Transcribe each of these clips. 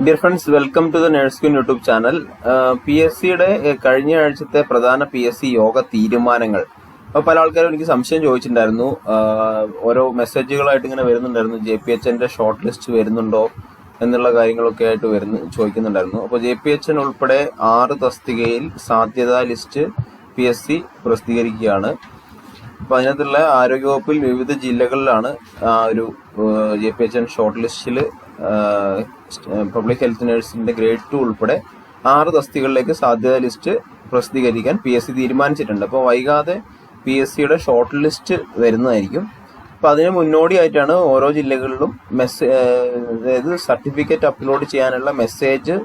Dear friends welcome to the nurse queen YouTube channel P S സിയുടെ കഴിഞ്ഞ ആഴ്ചത്തെ പ്രധാന പി എസ് സി യോഗ തീരുമാനങ്ങൾ. അപ്പോൾ പല ആൾക്കാരും എനിക്ക് സംശയം ചോദിച്ചിട്ടുണ്ടായിരുന്നു. ഓരോ മെസ്സേജുകളായിട്ട് ഇങ്ങനെ വരുന്നുണ്ടായിരുന്നു. ജെ പി എച്ച് എന്റെ ഷോർട്ട് ലിസ്റ്റ് വരുന്നുണ്ടോ എന്നുള്ള കാര്യങ്ങളൊക്കെ ആയിട്ട് വരുന്നു ചോദിക്കുന്നുണ്ടായിരുന്നു. അപ്പോൾ ജെ പി എച്ച് എൻ ഉൾപ്പെടെ ആറ് തസ്തികയിൽ സാധ്യതാ ലിസ്റ്റ് പി എസ് സി പ്രസിദ്ധീകരിക്കുകയാണ്. അപ്പൊ അതിനകത്തുള്ള ആരോഗ്യവകുപ്പിൽ വിവിധ ജില്ലകളിലാണ് ആ ഒരു J P H N short ലിസ്റ്റിൽ പബ്ലിക് ഹെൽത്ത് നഴ്സിന്റെ ഗ്രേഡ് ടു ഉൾപ്പെടെ ആറ് തസ്തികളിലേക്ക് സാധ്യതാ ലിസ്റ്റ് പ്രസിദ്ധീകരിക്കാൻ പി എസ് സി തീരുമാനിച്ചിട്ടുണ്ട്. അപ്പോൾ വൈകാതെ പി എസ് സിയുടെ ഷോർട്ട് ലിസ്റ്റ് വരുന്നതായിരിക്കും. അപ്പൊ അതിന് മുന്നോടിയായിട്ടാണ് ഓരോ ജില്ലകളിലും മെസ്സേ അതായത് സർട്ടിഫിക്കറ്റ് അപ്ലോഡ് ചെയ്യാനുള്ള മെസ്സേജ്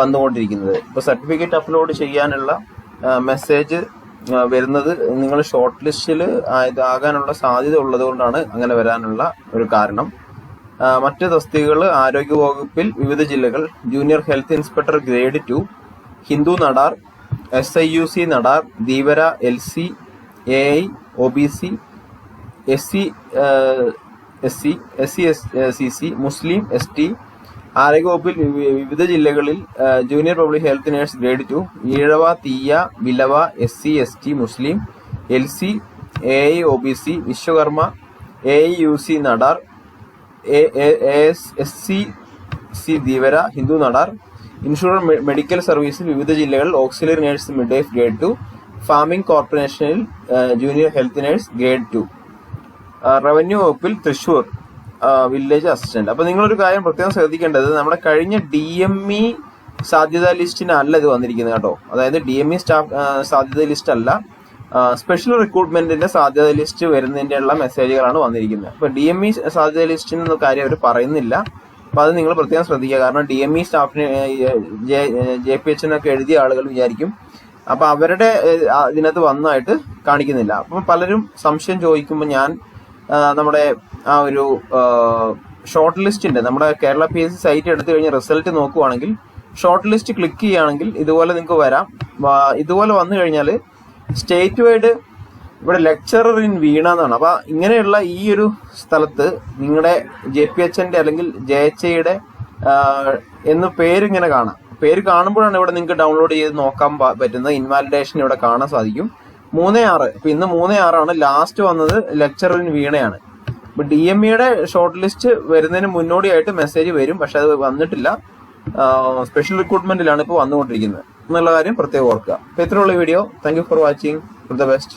വന്നുകൊണ്ടിരിക്കുന്നത്. ഇപ്പൊ സർട്ടിഫിക്കറ്റ് അപ്ലോഡ് ചെയ്യാനുള്ള മെസ്സേജ് വരുന്നത് നിങ്ങൾ ഷോർട്ട് ലിസ്റ്റിൽ ആകാനുള്ള സാധ്യത ഉള്ളത് കൊണ്ടാണ് അങ്ങനെ വരാനുള്ള ഒരു കാരണം. മറ്റ് തസ്തികകൾ ആരോഗ്യ വകുപ്പിൽ വിവിധ ജില്ലകൾ junior health inspector grade two Hindu Nadar S I U C Nadar Dheevara L C A I O B C S C S C S C S C C Muslim S T ആരോഗ്യവകുപ്പിൽ വിവി- വിവിധ ജില്ലകളിൽ junior public health nurse grade two Ezhava Thiyya വിലവ S C S T Muslim L C A I O B C Vishwakarma A I U C Nadar S C C Dheevara Hindu Nadar insurer medical സർവീസിൽ വിവിധ ജില്ലകളിൽ auxiliary nurse midwife grade two farming കോർപ്പറേഷനിൽ junior health nurse grade two revenue വകുപ്പിൽ Thrissur village assistant അപ്പൊ നിങ്ങളൊരു കാര്യം പ്രത്യേകം ശ്രദ്ധിക്കേണ്ടത് നമ്മുടെ കഴിഞ്ഞ ഡി എം ഇ സാധ്യതാ ലിസ്റ്റിനല്ല ഇത് വന്നിരിക്കുന്നത് കേട്ടോ. അതായത് ഡി എം ഇ സ്റ്റാഫ് സാധ്യത ലിസ്റ്റ് അല്ല സ്പെഷ്യൽ റിക്രൂട്ട്മെന്റിന്റെ സാധ്യത ലിസ്റ്റ് വരുന്നതിന്റെ ഉള്ള മെസ്സേജുകളാണ് വന്നിരിക്കുന്നത്. അപ്പൊ ഡി എം ഇ സാധ്യത ലിസ്റ്റിന് കാര്യം അവർ പറയുന്നില്ല. അപ്പൊ അത് നിങ്ങൾ പ്രത്യേകം ശ്രദ്ധിക്കുക. കാരണം ഡി എം ഇ സ്റ്റാഫിന് ജെ പി എച്ചിനൊക്കെ എഴുതിയ ആളുകൾ വിചാരിക്കും. അപ്പൊ അവരുടെ ഇതിനകത്ത് വന്നായിട്ട് കാണിക്കുന്നില്ല. അപ്പം പലരും സംശയം ചോദിക്കുമ്പോൾ ഞാൻ നമ്മുടെ ആ ഒരു ഷോർട്ട് ലിസ്റ്റിന്റെ നമ്മുടെ Kerala P S C site എടുത്തു കഴിഞ്ഞ് റിസൾട്ട് നോക്കുവാണെങ്കിൽ ഷോർട്ട് ലിസ്റ്റ് ക്ലിക്ക് ചെയ്യുകയാണെങ്കിൽ ഇതുപോലെ നിങ്ങൾക്ക് വരാം. ഇതുപോലെ വന്നു കഴിഞ്ഞാൽ സ്റ്റേറ്റ് വൈഡ് ഇവിടെ ലെക്ചറർ ഇൻ വീണ എന്നാണ്. അപ്പം ഇങ്ങനെയുള്ള ഈ ഒരു സ്ഥലത്ത് നിങ്ങളുടെ ജെ പി എച്ച് എന്റെ അല്ലെങ്കിൽ ജെ എച്ച് ഐയുടെ എന്ന് പേരിങ്ങനെ കാണാം. പേര് കാണുമ്പോഴാണ് ഇവിടെ നിങ്ങൾക്ക് ഡൗൺലോഡ് ചെയ്ത് നോക്കാൻ പറ്റുന്നത്. ഇൻവാലിഡേഷൻ ഇവിടെ കാണാൻ സാധിക്കും. മൂന്ന് ആറ്. ഇപ്പൊ ഇന്ന് മൂന്ന് ആറാണ്. ലാസ്റ്റ് വന്നത് ലെക്ചറിന് വീണയാണ്. ഇപ്പൊ ഡി എം ഇയുടെ ഷോർട്ട് ലിസ്റ്റ് വരുന്നതിന് മുന്നോടിയായിട്ട് മെസ്സേജ് വരും. പക്ഷെ അത് വന്നിട്ടില്ല. സ്പെഷ്യൽ റിക്രൂട്ട്മെന്റിലാണ് ഇപ്പോൾ വന്നുകൊണ്ടിരിക്കുന്നത്. എന്നുള്ള കാര്യം പ്രത്യേകം ഓർക്കുക. അപ്പൊ ഇത്രയുള്ള video thank for watching the best